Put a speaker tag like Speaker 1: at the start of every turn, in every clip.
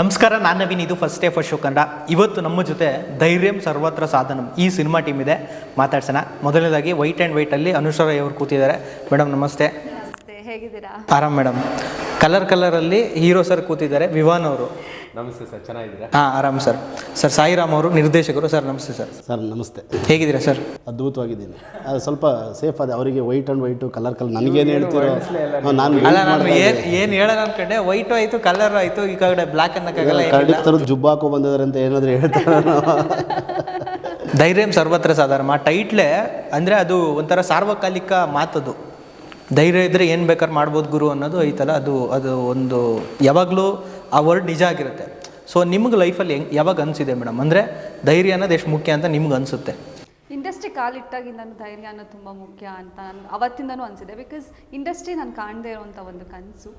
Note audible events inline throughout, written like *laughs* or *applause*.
Speaker 1: ನಮಸ್ಕಾರ ನಾನು ನವೀನ್ ಇದು first day first show Kannada. ಇವತ್ತು ನಮ್ಮ ಜೊತೆ ಧೈರ್ಯಂ ಸರ್ವತ್ರ ಸಾಧನಂ ಈ ಸಿನಿಮಾ ಟೀಮ್ ಇದೆ ಮಾತಾಡ್ಸೋಣ. ಮೊದಲನೇದಾಗಿ ವೈಟ್ ಆ್ಯಂಡ್ ವೈಟಲ್ಲಿ ಅನುಶ್ವರ ಅವರು ಕೂತಿದ್ದಾರೆ. ಮೇಡಮ್ ನಮಸ್ತೆ.
Speaker 2: ನಮಸ್ತೆ ಹೇಗಿದ್ದೀರಾ?
Speaker 1: ಆರಾಮ್ ಮೇಡಮ್ ಕಲರ್ ಕಲರಲ್ಲಿ ಹೀರೋ ಸರ್ ಕೂತಿದ್ದಾರೆ ವಿವಾನ್ ಅವರು.
Speaker 3: ನಮಸ್ತೆ ಸರ್ ಚೆನ್ನಾಗಿದ್ದೀರಾ?
Speaker 1: ಹಾಂ ಆರಾಮ್ ಸರ್. ಸರ್ ಸಾಯಿರಾಮ್ ಅವರು ನಿರ್ದೇಶಕರು. ಸರ್ ನಮಸ್ತೆ ಸರ್.
Speaker 4: ಸರ್ ನಮಸ್ತೆ.
Speaker 1: ಹೇಗಿದ್ದೀರಾ ಸರ್?
Speaker 4: ಅದ್ಭುತವಾಗಿದ್ದೀನಿ. ಅದು ಸ್ವಲ್ಪ ಸೇಫ್ ಅದೇ ಅವರಿಗೆ white and white colour colour ನನಗೇನು ಹೇಳ್ತೀರೋ ಹಾ, ನಾನು
Speaker 1: ಅಲ್ಲ ನಾನು ಏನು. ಏನು ಹೇಳೋಣ ಅನ್ಕೊಂಡೆ ವೈಟು ಆಯಿತು ಕಲರ್ ಆಯಿತು ಈ ಕಡೆ ಬ್ಲ್ಯಾಕ್ ಅನ್ನೋಕ್ಕಾಗಲ್ಲ
Speaker 4: ಕರಡಿಗೆ ಜುಬ್ಬ ಹಾಕೋ ಬಂದಿದ್ದಾರೆ ಅಂತ ಏನಾದರೂ ಹೇಳ್ತಾರೆ *laughs*
Speaker 1: ಧೈರ್ಯಂ ಸರ್ವತ್ರ ಸಾಧಾರಣ. ಆ ಟೈಟ್ಲೇ ಅಂದರೆ ಅದು ಒಂಥರ ಸಾರ್ವಕಾಲಿಕ ಮಾತದು. ಧೈರ್ಯ ಇದ್ದರೆ ಏನು ಬೇಕಾದ್ರೆ ಮಾಡ್ಬೋದು ಗುರು ಅನ್ನೋದು ಐತಲ್ಲ ಅದು ಅದು ಒಂದು ಯಾವಾಗಲೂ ಆ ವರ್ಡ್ ನಿಜ ಆಗಿರುತ್ತೆ. ಸೊ ನಿಮ್ಗೆ ಲೈಫಲ್ಲಿ ಹೆಂಗೆ, ಯಾವಾಗ ಅನಿಸಿದೆ ಮೇಡಮ್? ಅಂದರೆ ಧೈರ್ಯ ಅನ್ನೋದು ಎಷ್ಟು ಮುಖ್ಯ ಅಂತ ನಿಮ್ಗೆ ಅನಿಸುತ್ತೆ.
Speaker 2: ಇಂಡಸ್ಟ್ರಿ ಕಾಲಿಟ್ಟಾಗಿಂದನೂ ಧೈರ್ಯ ಅನ್ನೋದು ತುಂಬ ಮುಖ್ಯ ಅಂತ ಅವತ್ತಿಂದನೂ ಅನಿಸಿದೆ. ಬಿಕಾಸ್ ಇಂಡಸ್ಟ್ರಿ ನಾನು ಕಾಣದೇ ಇರುವಂಥ ಒಂದು ಕನಸು.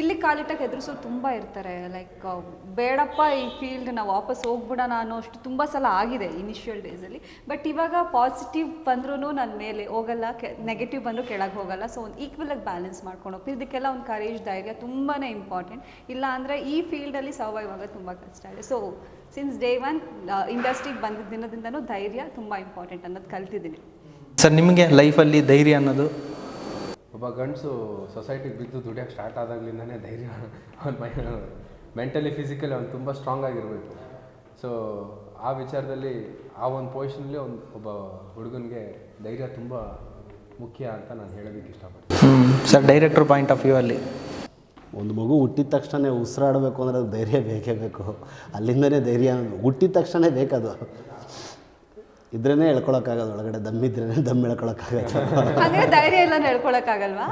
Speaker 2: ಇಲ್ಲಿ ಕಾಲಿಟ್ಟಾಗ ಹೆದರಿಸೋರು ತುಂಬ ಇರ್ತಾರೆ. ಲೈಕ್ ಬೇಡಪ್ಪ ಈ ಫೀಲ್ಡ್ ನಾವು ವಾಪಸ್ ಹೋಗ್ಬಿಡೋಣ ಅನ್ನೋ ಅಷ್ಟು ತುಂಬ ಸಲ ಆಗಿದೆ ಇನಿಷಿಯಲ್ ಡೇಸಲ್ಲಿ ಬಟ್ ಇವಾಗ ಪಾಸಿಟಿವ್ ಬಂದ್ರೂ ನನ್ನ ಮೇಲೆ ಹೋಗಲ್ಲ, ಕೆ ನೆಗೆಟಿವ್ ಬಂದರೂ ಕೆಳಗೆ ಹೋಗಲ್ಲ. ಸೊ ಒಂದು ಈಕ್ವಲಾಗಿ ಬ್ಯಾಲೆನ್ಸ್ ಮಾಡ್ಕೊಂಡು ಹೋಗ್ತೀವಿ ಇದಕ್ಕೆಲ್ಲ ಒಂದು ಕರೇಜ್ ಧೈರ್ಯ ತುಂಬಾ ಇಂಪಾರ್ಟೆಂಟ್ ಇಲ್ಲ ಅಂದರೆ ಈ ಫೀಲ್ಡಲ್ಲಿ ಸರ್ವೈವ್ ಆಗೋದು ತುಂಬ ಕಷ್ಟ ಇದೆ. ಸೊ ಸಿನ್ಸ್ ಡೇ ಒನ್ ಇಂಡಸ್ಟ್ರಿಗೆ ಬಂದ ದಿನದಿಂದನೂ ಧೈರ್ಯ ತುಂಬ ಇಂಪಾರ್ಟೆಂಟ್ ಅನ್ನೋದು ಕಲ್ತಿದ್ದೀನಿ.
Speaker 1: ಸರ್, ನಿಮಗೆ ಲೈಫಲ್ಲಿ ಧೈರ್ಯ ಅನ್ನೋದು
Speaker 3: ಒಬ್ಬ ಗಂಡಸು ಸೊಸೈಟಿಗೆ ಬಿದ್ದು ದುಡಿಯೋಕ್ಕೆ ಸ್ಟಾರ್ಟ್ ಆದಾಗ್ಲಿಂದನೇ ಧೈರ್ಯ ಅವ್ನ ಮೈ ಮೆಂಟಲಿ ಫಿಸಿಕಲಿ ಅವ್ನು ತುಂಬ ಸ್ಟ್ರಾಂಗ್ ಆಗಿರಬೇಕು. ಸೊ ಆ ವಿಚಾರದಲ್ಲಿ ಆ ಒಂದು ಪೊಸಿಷನಲ್ಲಿ ಒಂದು ಒಬ್ಬ ಹುಡುಗನಿಗೆ ಧೈರ್ಯ ತುಂಬ ಮುಖ್ಯ ಅಂತ ನಾನು ಹೇಳೋದಕ್ಕೆ ಇಷ್ಟಪಡ್ತೀನಿ.
Speaker 1: Sir director point of view ಅಲ್ಲಿ.
Speaker 4: ಒಂದು ಮಗು ಹುಟ್ಟಿದ ತಕ್ಷಣ ಉಸಿರಾಡಬೇಕು ಅಂದರೆ ಅದು ಧೈರ್ಯ ಬೇಕೇ ಬೇಕು. ಅಲ್ಲಿಂದನೇ ಧೈರ್ಯ. ಹುಟ್ಟಿದ ತಕ್ಷಣ ಬೇಕದು. ಇದ್ರೇ ಹೇಳ್ಕೊಳಕ್ಕಾಗಲ್ಲ ಒಳಗಡೆ ದಮ್ ಹೇಳ್ಕೊಳಕ್ಕಾಗತ್ತೆ *laughs*
Speaker 2: ದಮ್ ಧೈರ್ಯ ಅದು ಹೇಳ್ಕೊಳಕ್ಕಾಗಲ್ವಾ?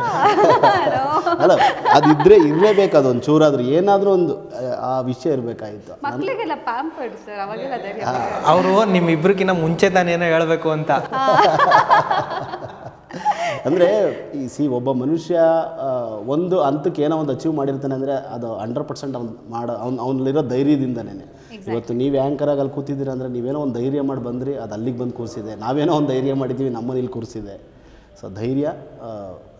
Speaker 2: *laughs*
Speaker 4: ಅಲ್ಲ ಅದಿದ್ರೆ ಇರಲೇಬೇಕು ಅದೊಂದು ಚೂರಾದ್ರೂ ಚೂರಾದರೂ ಏನಾದರೂ ಒಂದು ಆ- ವಿಷಯ ಇರಬೇಕಾಗಿತ್ತು
Speaker 2: ಮಕ್ಕಳಿಗೆಲ್ಲ ಪ್ಯಾಂಪರ್ಡ್ ಸರ್ ಅವಾಗೆಲ್ಲ ಧೈರ್ಯ
Speaker 1: ಅವರು ನಿಮ್ಮಿಬ್ರಿಗಿನ್ನ ಮುಂಚೆ ತಾನೇನೋ ಹೇಳಬೇಕು ಅಂತ. *laughs*
Speaker 4: ಅಂದರೆ ಈ ಸಿ ಒಬ್ಬ ಮನುಷ್ಯ ಒಂದು ಹಂತಕ್ಕೆ ಏನೋ ಒಂದು ಅಚೀವ್ ಮಾಡಿರ್ತಾನೆ ಅಂದರೆ ಅದು ಹಂಡ್ರೆಡ್ ಪರ್ಸೆಂಟ್ ಅವ್ನು ಮಾಡೋ ಅವ್ನು ಅವನಲ್ಲಿರೋ ಧೈರ್ಯದಿಂದನೇ ಇವತ್ತು ನೀವು ಆ್ಯಂಕರಾಗಿ ಅಲ್ಲಿ ಕೂತಿದ್ದೀರ ಅಂದರೆ ನೀವೇನೋ ಒಂದು ಧೈರ್ಯ ಮಾಡಿ ಬಂದ್ರಿ ಅದು ಅಲ್ಲಿಗೆ ಬಂದು ಕೂರಿಸಿದೆ. ನಾವೇನೋ ಒಂದು ಧೈರ್ಯ ಮಾಡಿದ್ದೀವಿ ನಮ್ಮಲ್ಲಿ ಇಲ್ಲಿ ಕೂರಿಸಿದೆ. ಸೊ ಧೈರ್ಯ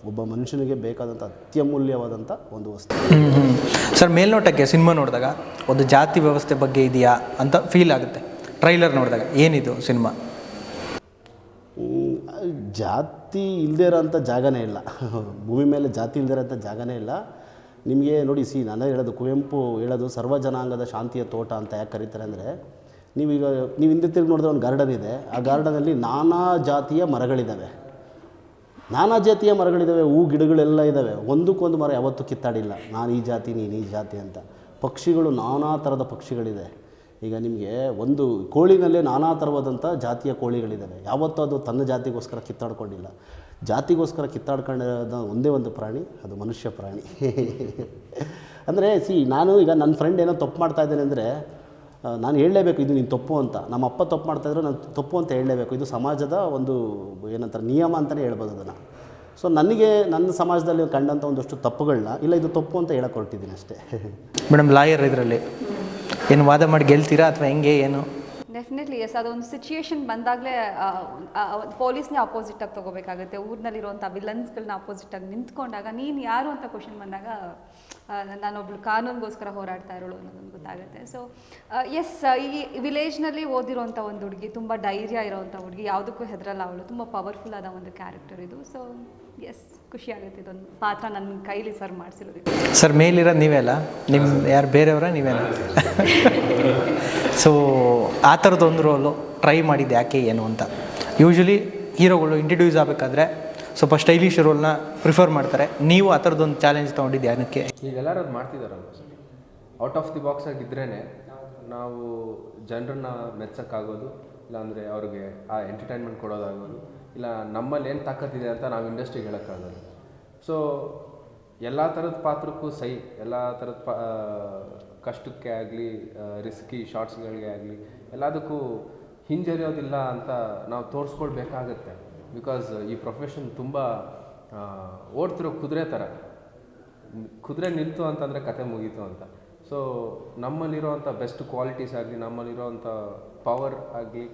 Speaker 4: ಒಬ್ಬ ಮನುಷ್ಯನಿಗೆ ಬೇಕಾದಂಥ ಅತ್ಯಮೂಲ್ಯವಾದಂಥ ಒಂದು ವಸ್ತು.
Speaker 1: ಹ್ಞೂ ಹ್ಞೂ ಸರ್ ಮೇಲ್ನೋಟಕ್ಕೆ ಸಿನಿಮಾ ನೋಡಿದಾಗ ಒಂದು ಜಾತಿ ವ್ಯವಸ್ಥೆ ಬಗ್ಗೆ ಇದೆಯಾ ಅಂತ ಫೀಲ್ ಆಗುತ್ತೆ. ಟ್ರೈಲರ್ ನೋಡಿದಾಗ ಏನಿದು ಸಿನಿಮಾ?
Speaker 4: ಜಾತಿ ಇಲ್ಲದೇ ಇರೋಂಥ ಜಾಗನೇ ಇಲ್ಲ. *laughs* ಭೂಮಿ ಮೇಲೆ ಜಾತಿ ಇಲ್ಲದೇ ಇರೋಂಥ ಜಾಗನೇ ಇಲ್ಲ. ನಿಮಗೆ ನೋಡಿ ಸಿ, ನಾನೇ ಹೇಳೋದು ಕುವೆಂಪು ಹೇಳೋದು ಸರ್ವ ಜನಾಂಗದ ಶಾಂತಿಯ ತೋಟ ಅಂತ ಯಾಕೆ ಕರೀತಾರೆ ಅಂದರೆ, ನೀವೀಗ, ನೀವು ಹಿಂದೆ ತಿರುಗಿ ನೋಡಿದ್ರೆ ಒಂದು ಗಾರ್ಡನ್ ಇದೆ. ಆ ಗಾರ್ಡನಲ್ಲಿ ನಾನಾ ಜಾತಿಯ ಮರಗಳಿದ್ದಾವೆ ನಾನಾ ಜಾತಿಯ ಮರಗಳಿದ್ದಾವೆ ಹೂ ಗಿಡಗಳೆಲ್ಲ ಇದ್ದಾವೆ ಒಂದಕ್ಕೊಂದು ಮರ ಯಾವತ್ತೂ ಕಿತ್ತಾಡಿಲ್ಲ. ನಾನು ಈ ಜಾತಿ, ನೀನು ಈ ಜಾತಿ ಅಂತ. ಪಕ್ಷಿಗಳು ನಾನಾ ಥರದ ಪಕ್ಷಿಗಳಿದೆ. ಈಗ ನಿಮಗೆ ಒಂದು ಕೋಳಿನಲ್ಲೇ ನಾನಾ ಥರವಾದಂಥ ಜಾತಿಯ ಕೋಳಿಗಳಿದ್ದಾವೆ ಯಾವತ್ತೂ ಅದು ತನ್ನ ಜಾತಿಗೋಸ್ಕರ ಕಿತ್ತಾಡ್ಕೊಂಡಿಲ್ಲ. ಜಾತಿಗೋಸ್ಕರ ಕಿತ್ತಾಡ್ಕೊಂಡಿರೋದ ಒಂದೇ ಒಂದು ಪ್ರಾಣಿ, ಅದು ಮನುಷ್ಯ ಪ್ರಾಣಿ. ಅಂದರೆ ಸಿ ನಾನು ಈಗ ನನ್ನ ಫ್ರೆಂಡ್ ಏನೋ ತಪ್ಪು ಮಾಡ್ತಾ ಇದ್ದೇನೆ ಅಂದರೆ ನಾನು ಹೇಳಲೇಬೇಕು, ಇದು ನೀನು ತಪ್ಪು ಅಂತ. ನಮ್ಮ ಅಪ್ಪ ತಪ್ಪು ಮಾಡ್ತಾಯಿದ್ರು ನಾನು ತಪ್ಪು ಅಂತ ಹೇಳಲೇಬೇಕು. ಇದು ಸಮಾಜದ ಒಂದು ಏನಂತಾರೆ ನಿಯಮ ಅಂತಲೇ ಹೇಳ್ಬೋದು ಅದನ್ನು. ಸೊ ನನಗೆ, ನನ್ನ ಸಮಾಜದಲ್ಲಿ ಕಂಡಂಥ ಒಂದಷ್ಟು ತಪ್ಪುಗಳನ್ನ ಇಲ್ಲ ಇದು ತಪ್ಪು ಅಂತ ಹೇಳಕ್ಕೆ ಹೊರಟಿದ್ದೀನಿ ಅಷ್ಟೇ.
Speaker 1: ಮೇಡಮ್ ಲಾಯರ್ ಇದರಲ್ಲಿ. ಏನು ವಾದ ಮಾಡಿ ಗೆಲ್ತೀರಾ ಅಥವಾ ಹೆಂಗೆ, ಏನು?
Speaker 2: ಡೆಫಿನೆಟ್ಲಿ ಎಸ್ ಅದೊಂದು ಸಿಚುಯೇಷನ್ ಬಂದಾಗಲೇ ಪೊಲೀಸ್ನೇ ಅಪೋಸಿಟಾಗಿ ತೊಗೋಬೇಕಾಗುತ್ತೆ. ಊರಿನಲ್ಲಿರುವಂಥ ವಿಲನ್ಸ್ಗಳನ್ನ ಅಪೋಸಿಟಾಗಿ ನಿಂತ್ಕೊಂಡಾಗ, ನೀನು ಯಾರು ಅಂತ ಕ್ವಶನ್ ಬಂದಾಗ ನಾನೊಬ್ಳು ಕಾನೂನಿಗೋಸ್ಕರ ಹೋರಾಡ್ತಾ ಇರೋಳು ಅನ್ನೋದೊಂದು ಗೊತ್ತಾಗುತ್ತೆ. ಸೊ ಎಸ್ ಈ ವಿಲೇಜ್ನಲ್ಲಿ ಓದಿರೋಂಥ ಒಂದು ಹುಡುಗಿ, ತುಂಬ ಧೈರ್ಯ ಇರೋವಂಥ ಹುಡುಗಿ, ಯಾವುದಕ್ಕೂ ಹೆದರಲ್ಲ ಅವಳು. ತುಂಬ ಪವರ್ಫುಲ್ ಆದ ಒಂದು ಕ್ಯಾರೆಕ್ಟರ್ ಇದು. ಸೊ ಎಸ್ ಖುಷಿ ಆಗುತ್ತೆ ಇದೊಂದು ಪಾತ್ರ ನನ್ನ ಕೈಲಿ ಸರ್ ಮಾಡಿಸಿರೋದಕ್ಕೆ
Speaker 1: ಸರ್ ಮೇಲಿರೋದು ನೀವೇ ಅಲ್ಲ ನಿಮ್ಮ ಯಾರು ಬೇರೆಯವರ ನೀವೇನ? ಸೊ ಆ ಥರದ್ದೊಂದು ರೋಲು ಟ್ರೈ ಮಾಡಿದ್ದು ಯಾಕೆ ಏನು ಅಂತ. ಯೂಶ್ವಲಿ ಹೀರೋಗಳು ಇಂಟ್ರಡ್ಯೂಸ್ ಆಗಬೇಕಾದ್ರೆ ಸ್ವಲ್ಪ ಸ್ಟೈಲಿಶ್ ರೋಲ್ನ ಪ್ರಿಫರ್ ಮಾಡ್ತಾರೆ. ನೀವು ಆ ಥರದ್ದೊಂದು ಚಾಲೆಂಜ್ ತೊಗೊಂಡಿದ್ದು ಯಾಕೆ
Speaker 3: ಈಗ ಎಲ್ಲರೂ ಅದು ಮಾಡ್ತಿದ್ದಾರಲ್ಲ ಔಟ್ ಆಫ್ ದಿ ಬಾಕ್ಸ್ ಆಗಿದ್ರೇ ನಾವು ಜನರನ್ನ ಮೆಚ್ಚಕ್ಕಾಗೋದು ಇಲ್ಲಾಂದರೆ ಅವ್ರಿಗೆ ಆ ಎಂಟರ್ಟೈನ್ಮೆಂಟ್ ಕೊಡೋದಾಗೋದು ಇಲ್ಲ, ನಮ್ಮಲ್ಲಿ ಏನು ತಾಕತ್ತಿದೆ ಅಂತ ನಾವು ಇಂಡಸ್ಟ್ರಿಗೆ ಹೇಳೋಕ್ಕಾಗಲ್ಲ. ಸೊ ಎಲ್ಲ ಥರದ ಪಾತ್ರಕ್ಕೂ ಸೈ, ಎಲ್ಲ ಥರದ ಪಾ ಕಷ್ಟಕ್ಕೆ ಆಗಲಿ ರಿಸ್ಕಿ ಶಾರ್ಟ್ಸ್ಗಳಿಗೆ ಆಗಲಿ, ಎಲ್ಲದಕ್ಕೂ ಹಿಂಜರಿಯೋದಿಲ್ಲ ಅಂತ ನಾವು ತೋರಿಸ್ಕೊಳ್ಬೇಕಾಗತ್ತೆ. ಬಿಕಾಸ್ ಈ ಪ್ರೊಫೆಷನ್ ತುಂಬ ಓಡ್ತಿರೋ ಕುದುರೆ ಥರ ಕುದುರೆ ನಿಲ್ತು ಅಂತಂದರೆ ಕತೆ ಮುಗೀತು ಅಂತ. ಸೊ ನಮ್ಮಲ್ಲಿರೋವಂಥ ಬೆಸ್ಟ್ ಕ್ವಾಲಿಟೀಸ್ ಆಗಲಿ ನಮ್ಮಲ್ಲಿರೋವಂಥ ಪವರ್ ಆಗಲಿ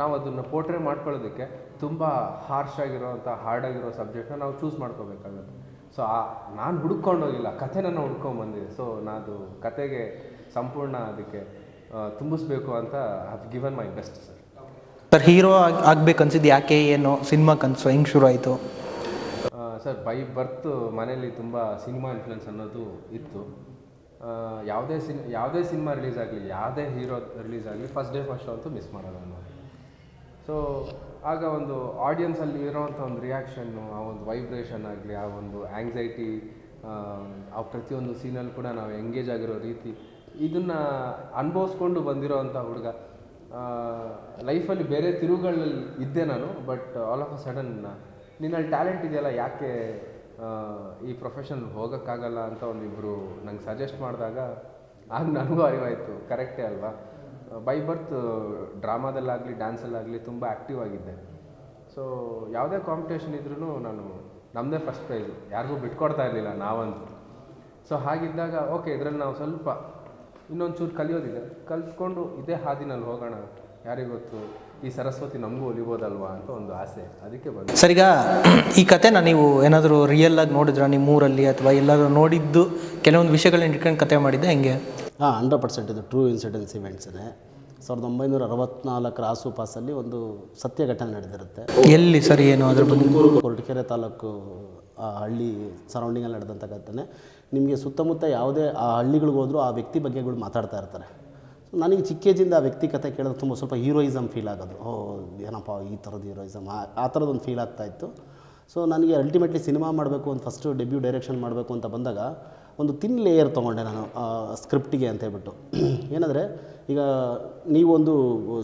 Speaker 3: ನಾವು ಅದನ್ನು ಪೋರ್ಟ್ರೇ ಮಾಡ್ಕೊಳ್ಳೋದಕ್ಕೆ ತುಂಬ ಹಾರ್ಶ್ ಆಗಿರೋವಂಥ ಹಾರ್ಡ್ ಆಗಿರೋ ಸಬ್ಜೆಕ್ಟ್ನ ನಾವು ಚೂಸ್ ಮಾಡ್ಕೋಬೇಕಾಗುತ್ತೆ. ಸೊ ಆ ನಾನು ಹುಡ್ಕೊಂಡೋಗಿಲ್ಲ ಕಥೆ ನನ್ನ ಹುಡ್ಕೊಂಬಂದಿದೆ. ಸೊ ನಾನು ಕತೆಗೆ ಸಂಪೂರ್ಣ ಅದಕ್ಕೆ ತುಂಬಿಸ್ಬೇಕು ಅಂತ have given my best sir
Speaker 1: sir hero ಆಗ್ಬೇಕು ಅನ್ಸಿದ್ದು ಯಾಕೆ ಏನು ಸಿನಿಮಾ ಕನ್ಸು ಹೆಂಗೆ ಶುರು ಆಯಿತು
Speaker 3: ಸರ್ ಬೈ ಬರ್ತ್ ಮನೇಲಿ ತುಂಬ ಸಿನಿಮಾ ಇನ್ಫ್ಲುಯೆನ್ಸ್ ಅನ್ನೋದು ಇತ್ತು. ಯಾವುದೇ ಸಿನ್ ಯಾವುದೇ ಸಿನಿಮಾ ರಿಲೀಸ್ ಆಗಲಿ ಯಾವುದೇ ಹೀರೋ ರಿಲೀಸ್ ಆಗಲಿ ಫಸ್ಟ್ ಡೇ ಫಸ್ಟ್ ಶೋ ಅಂತೂ ಮಿಸ್ ಮಾಡೋಲ್ಲ ನಾನು. ಸೊ ಆಗ ಒಂದು ಆಡಿಯನ್ಸಲ್ಲಿ ಇರೋವಂಥ ಒಂದು ರಿಯಾಕ್ಷನ್ನು ಆ ಒಂದು ವೈಬ್ರೇಷನ್ ಆಗಲಿ, ಆ ಒಂದು ಆ್ಯಂಗ್ಸೈಟಿ ಆ ಪ್ರತಿಯೊಂದು ಸೀನಲ್ಲಿ ಕೂಡ ನಾವು ಎಂಗೇಜ್ ಆಗಿರೋ ರೀತಿ ಇದನ್ನು ಅನುಭವಿಸ್ಕೊಂಡು ಬಂದಿರೋ ಅಂಥ ಹುಡುಗ ಲೈಫಲ್ಲಿ ಬೇರೆ ತಿರುವುಗಳಲ್ಲಿ ಇದ್ದೆ ನಾನು but all of a sudden ನಿನ್ನಲ್ಲಿ ಟ್ಯಾಲೆಂಟ್ ಇದೆಯಲ್ಲ, ಯಾಕೆ ಈ ಪ್ರೊಫೆಷನ್ ಹೋಗೋಕ್ಕಾಗಲ್ಲ ಅಂತ ಒಂದಿಬ್ಬರು ನಂಗೆ ಸಜೆಸ್ಟ್ ಮಾಡಿದಾಗ, ಆಗ ನನಗೂ ಅರಿವಾಯಿತು. ಕರೆಕ್ಟೇ ಅಲ್ವಾ? ಬೈ ಬರ್ತ್ ಡ್ರಾಮಾದಲ್ಲಾಗಲಿ, ಡ್ಯಾನ್ಸಲ್ಲಾಗಲಿ ತುಂಬ ಆ್ಯಕ್ಟಿವ್ ಆಗಿದ್ದೆ. ಸೊ ಯಾವುದೇ ಕಾಂಪಿಟೇಷನ್ ಇದ್ರೂ ನಾನು ನಮ್ಮದೇ ಫಸ್ಟ್ ಪ್ರೈಸು ಯಾರಿಗೂ ಬಿಟ್ಕೊಡ್ತಾ ಇರಲಿಲ್ಲ ನಾವಂತೂ. ಸೊ ಹಾಗಿದ್ದಾಗ ಓಕೆ ಇದರಲ್ಲಿ ನಾವು ಸ್ವಲ್ಪ ಇನ್ನೊಂದು ಚೂರು ಕಲಿಯೋದಿದೆ. ಕಲ್ತ್ಕೊಂಡು ಇದೇ ಹಾದಿನಲ್ಲಿ ಹೋಗೋಣ. ಯಾರಿಗೊತ್ತು ಈ ಸರಸ್ವತಿ ನಮಗೂ ಒಲಿಬೋದಲ್ವಾ ಅಂತ ಒಂದು ಆಸೆ. ಅದಕ್ಕೆ ಬಂದು.
Speaker 1: ಸರಿಗ ಈ ಕತೆನ ನೀವು ಏನಾದರೂ ರಿಯಲ್ ಆಗಿ ನೋಡಿದ್ರ ನಿಮ್ಮ ಊರಲ್ಲಿ ಅಥವಾ ಎಲ್ಲರೂ ನೋಡಿದ್ದು? ಕೆಲವೊಂದು ವಿಷಯಗಳನ್ನ ಇಟ್ಕೊಂಡು ಕತೆ ಮಾಡಿದ್ದೆ, ಹೆಂಗೆ.
Speaker 4: ಹಾಂ ಹಂಡ್ರೆಡ್ ಪರ್ಸೆಂಟ್ ಇದು ಟ್ರೂ ಇನ್ಸಿಡೆನ್ಸ್ ಇದೆ. ಸಾವಿರದ ಒಂಬೈನೂರ ಅರವತ್ನಾಲ್ಕರ ಆಸುಪಾಸಲ್ಲಿ ಒಂದು ಸತ್ಯ ಘಟನೆ ನಡೆದಿರುತ್ತೆ.
Speaker 1: ಎಲ್ಲಿ ಸರಿ ಏನು ಅದರ ಬಗ್ಗೆ?
Speaker 4: ತುಮಕೂರು ಕೊರಟಗೆರೆ ತಾಲೂಕು ಆ ಹಳ್ಳಿ ಸರೌಂಡಿಂಗಲ್ಲಿ ನಡೆದಂಥ ಘಟನೆ. ನಿಮಗೆ ಸುತ್ತಮುತ್ತ ಯಾವುದೇ ಆ ಹಳ್ಳಿಗಳಿಗೆ ಹೋದರೂ ಆ ವ್ಯಕ್ತಿ ಬಗ್ಗೆಗಳು ಮಾತಾಡ್ತಾ ಇರ್ತಾರೆ. ಸೊ ನನಗೆ ಚಿಕ್ಕೇಜಿಂದ ಆ ವ್ಯಕ್ತಿ ಕತೆ ಕೇಳಿದ್ರೆ ತುಂಬ ಸ್ವಲ್ಪ ಹೀರೋಯಿಸಮ್ ಫೀಲ್ ಆಗೋದು. ಓ ಏನಪ್ಪ ಈ ಥರದ್ದು ಹೀರೋಯಿಸಮ್ ಆ ಥರದೊಂದು ಫೀಲ್ ಆಗ್ತಾ ಇತ್ತು. ಸೊ ನನಗೆ ಅಲ್ಟಿಮೇಟ್ಲಿ ಸಿನಿಮಾ ಮಾಡಬೇಕು ಅಂತ ಫಸ್ಟು ಡೆಬ್ಯೂ ಡೈರೆಕ್ಷನ್ ಮಾಡಬೇಕು ಅಂತ ಬಂದಾಗ ಒಂದು ತಿನ್ ಲೇಯರ್ ತೊಗೊಂಡೆ ನಾನು ಸ್ಕ್ರಿಪ್ಟಿಗೆ ಅಂತ ಹೇಳ್ಬಿಟ್ಟು. ಏನಂದರೆ, ಈಗ ನೀವೊಂದು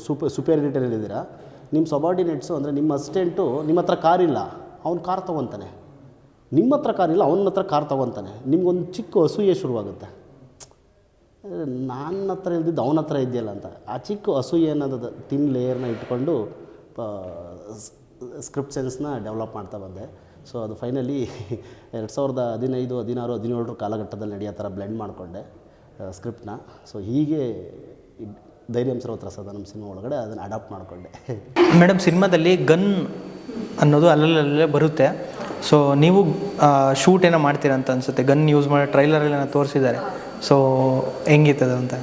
Speaker 4: ಸೂಪರ್ ಸುಪೇರ್ ಇದ್ದೀರಾ ನಿಮ್ಮ ಸಬಾರ್ಡಿನೇಟ್ಸು ಅಂದರೆ ನಿಮ್ಮ ಅಸಿಸ್ಟೆಂಟು ನಿಮ್ಮ ಹತ್ರ ಕಾರ್ ಇಲ್ಲ, ಅವ್ನು ಕಾರ್ ತೊಗೊತಾನೆ. ನಿಮ್ಮ ಹತ್ರ ಕಾರ್ ಇಲ್ಲ, ಅವನ ಹತ್ರ ಕಾರ್ ತೊಗೊತಾನೆ. ನಿಮ್ಗೊಂದು ಚಿಕ್ಕ ಅಸೂಯೆ ಶುರುವಾಗುತ್ತೆ. ನನ್ನ ಹತ್ರ ಇಲ್ದಿದ್ದು ಅವನ ಹತ್ರ ಇದೆಯಲ್ಲ ಅಂತ. ಆ ಚಿಕ್ಕ ಅಸೂಯೆ ಅನ್ನೋದು ತಿನ್ ಲೇಯರ್ನ ಇಟ್ಕೊಂಡು ಸ್ಕ್ರಿಪ್ಟ್ ಸೆನ್ಸ್ನ ಡೆವಲಪ್ ಮಾಡ್ತಾ ಬಂದೆ. ಸೊ ಅದು ಫೈನಲಿ *laughs* ಎರಡು ಸಾವಿರದ ಹದಿನೈದು, ಹದಿನಾರು, ಹದಿನೇಳರ ಕಾಲಘಟ್ಟದಲ್ಲಿ ನಡೆಯೋ ಥರ ಬ್ಲೆಂಡ್ ಮಾಡಿಕೊಂಡೆ ಸ್ಕ್ರಿಪ್ಟ್ನ ಸೊ ಹೀಗೆ ಧೈರ್ಯ ಸರ್ವತ್ರ ಸದಾ ನಮ್ಮ ಸಿನಿಮಾ ಒಳಗಡೆ ಅದನ್ನು ಅಡಾಪ್ಟ್ ಮಾಡಿಕೊಂಡೆ.
Speaker 1: ಮೇಡಮ್ *laughs* ಸಿನಿಮಾದಲ್ಲಿ ಗನ್ ಅನ್ನೋದು ಅಲ್ಲಲ್ಲೇ ಬರುತ್ತೆ. ಸೊ ನೀವು ಶೂಟ್ ಏನೋ ಮಾಡ್ತೀರಾ ಅಂತ ಅನ್ಸುತ್ತೆ. ಗನ್ ಯೂಸ್ ಮಾಡಿ ಟ್ರೈಲರಲ್ಲಿ ತೋರಿಸಿದ್ದಾರೆ. ಸೊ ಹೆಂಗಿತ್ತದು ಅಂತ?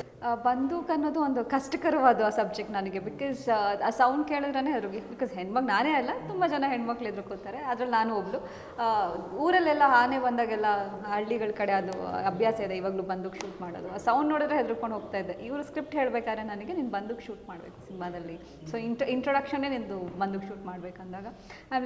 Speaker 2: ಬಂದೂಕ್ ಅನ್ನೋದು ಒಂದು ಕಷ್ಟಕರವಾದ ಸಬ್ಜೆಕ್ಟ್ ನನಗೆ. ಬಿಕಾಸ್ ಆ ಸೌಂಡ್ ಕೇಳಿದ್ರೇ ಅದ್ರಿಗೆ ಬಿಕಾಸ್ ಹೆಣ್ಮಗ್ ನಾನೇ ಅಲ್ಲ, ತುಂಬ ಜನ ಹೆಣ್ಮಕ್ಳು ಎದುರ್ಕೋತಾರೆ ಅದ್ರಲ್ಲಿ ನಾನು ಒಬ್ಳು. ಊರಲ್ಲೆಲ್ಲ ಆನೆ ಬಂದಾಗೆಲ್ಲ ಹಳ್ಳಿಗಳ ಕಡೆ ಅದು ಅಭ್ಯಾಸ ಇದೆ, ಇವಾಗಲೂ ಬಂದೂಕ್ ಶೂಟ್ ಮಾಡೋದು. ಆ ಸೌಂಡ್ ನೋಡಿದ್ರೆ ಹೆದರ್ಕೊಂಡು ಹೋಗ್ತಾ ಇದ್ದೆ. ಇವರು ಸ್ಕ್ರಿಪ್ಟ್ ಹೇಳ್ಬೇಕಾದ್ರೆ ನನಗೆ ನೀನು ಬಂದೂಕ್ ಶೂಟ್ ಮಾಡಬೇಕು ಸಿನಿಮಾದಲ್ಲಿ. ಸೊ ಇಂಟ್ರ ಇಂಟ್ರೊಡಕ್ಷನ್ನೇ ನಿಂದು ಬಂದೂಕ್ ಶೂಟ್ ಮಾಡಬೇಕಂದಾಗ.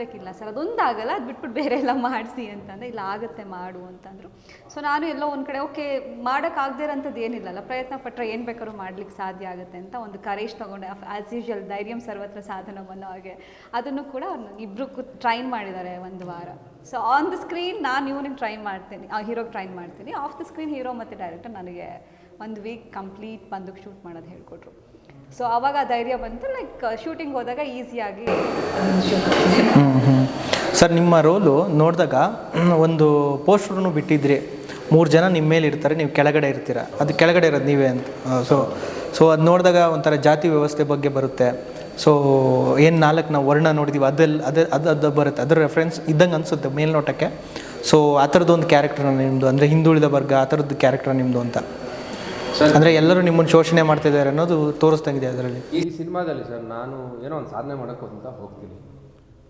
Speaker 2: ಲೈಕ್ ಇಲ್ಲ ಸರ್ ಅದೊಂದು ಆಗಲ್ಲ, ಅದು ಬಿಟ್ಬಿಟ್ಟು ಬೇರೆ ಎಲ್ಲ ಮಾಡಿಸಿ ಅಂತಂದರೆ ಇಲ್ಲ ಆಗುತ್ತೆ ಮಾಡು ಅಂತಂದರು. ಸೊ ನಾನು ಎಲ್ಲೋ ಒಂದು ಕಡೆ ಓಕೆ ಮಾಡೋಕ್ಕಾಗದೇ ಇರೋಂಥದ್ದು ಏನಿಲ್ಲಲ್ಲ, ಪ್ರಯತ್ನ ಪಟ್ಟರೆ ಏನು ಬೇಕಾದ್ರೂ ಮಾಡ್ಲಿಕ್ಕೆ ಸಾಧ್ಯ ಆಗುತ್ತೆ ಅಂತ ಒಂದು ಕರೇಜ್ ತೊಗೊಂಡೆ. ಆಸ್ ಯೂಶುವಲ್ ಧೈರ್ಯಂ ಸರ್ವತ್ರ ಸಾಧನ ಹಾಗೆ. ಅದನ್ನು ಕೂಡ ಇಬ್ಬರು ಟ್ರೈನ್ ಮಾಡಿದ್ದಾರೆ ಒಂದು ವಾರ. ಸೊ ಆನ್ ದ ಸ್ಕ್ರೀನ್ ನಾನು ಇವನಿಗೆ ಟ್ರೈನ್ ಮಾಡ್ತೀನಿ. ಆ, ಹೀರೋಗೆ ಟ್ರೈನ್ ಮಾಡ್ತೀನಿ. ಆಫ್ ದ ಸ್ಕ್ರೀನ್ ಹೀರೋ ಮತ್ತು ಡೈರೆಕ್ಟರ್ ನನಗೆ ಒಂದು ವೀಕ್ ಕಂಪ್ಲೀಟ್ ಬಂದು ಶೂಟ್ ಮಾಡೋದು ಹೇಳ್ಕೊಟ್ರು. ಸೊ ಆವಾಗ ಆ ಧೈರ್ಯ ಬಂತು. ಲೈಕ್ ಶೂಟಿಂಗ್ ಹೋದಾಗ ಈಸಿಯಾಗಿ
Speaker 1: ಸರ್, ನಿಮ್ಮ ರೋಲು ನೋಡಿದಾಗ ಒಂದು ಪೋಸ್ಟರ್ನು ಬಿಟ್ಟಿದ್ರಿ. ಮೂರು ಜನ ನಿಮ್ಮ ಮೇಲೆ ಇರ್ತಾರೆ ನೀವು ಕೆಳಗಡೆ ಇರ್ತೀರ. ಅದು ಕೆಳಗಡೆ ಇರೋದು ನೀವೇ ಅಂತ. ಸೊ ಸೊ ಅದು ನೋಡಿದಾಗ ಒಂಥರ ಜಾತಿ ವ್ಯವಸ್ಥೆ ಬಗ್ಗೆ ಬರುತ್ತೆ. ಸೊ ಏನು ನಾಲ್ಕು ನಾವು ವರ್ಣ ನೋಡಿದ್ದೀವಿ ಅದಲ್ಲಿ ಅದೇ ಅದು ಅದು ಬರುತ್ತೆ. ಅದರ ರೆಫರೆನ್ಸ್ ಇದ್ದಂಗೆ ಅನಿಸುತ್ತೆ ಮೇಲ್ನೋಟಕ್ಕೆ. ಸೊ ಆ ಥರದ್ದೊಂದು ಕ್ಯಾರೆಕ್ಟರ್ ನಿಮ್ಮದು ಅಂದರೆ ಹಿಂದುಳಿದ ವರ್ಗ ಆ ಥರದ್ದು ಕ್ಯಾರೆಕ್ಟರ್ ನಿಮ್ಮದು ಅಂತ. ಅಂದರೆ ಎಲ್ಲರೂ ನಿಮ್ಮನ್ನು ಶೋಷಣೆ ಮಾಡ್ತಿದ್ದಾರೆ ಅನ್ನೋದು ತೋರಿಸ್ದಂಗಿದೆ ಅದರಲ್ಲಿ.
Speaker 3: ಈ ಸಿನಿಮಾದಲ್ಲಿ ಸರ್ ನಾನು ಏನೋ ಒಂದು ಸಾಧನೆ ಮಾಡೋಕ್ಕೆ ಅಂತ ಹೋಗ್ತೀನಿ.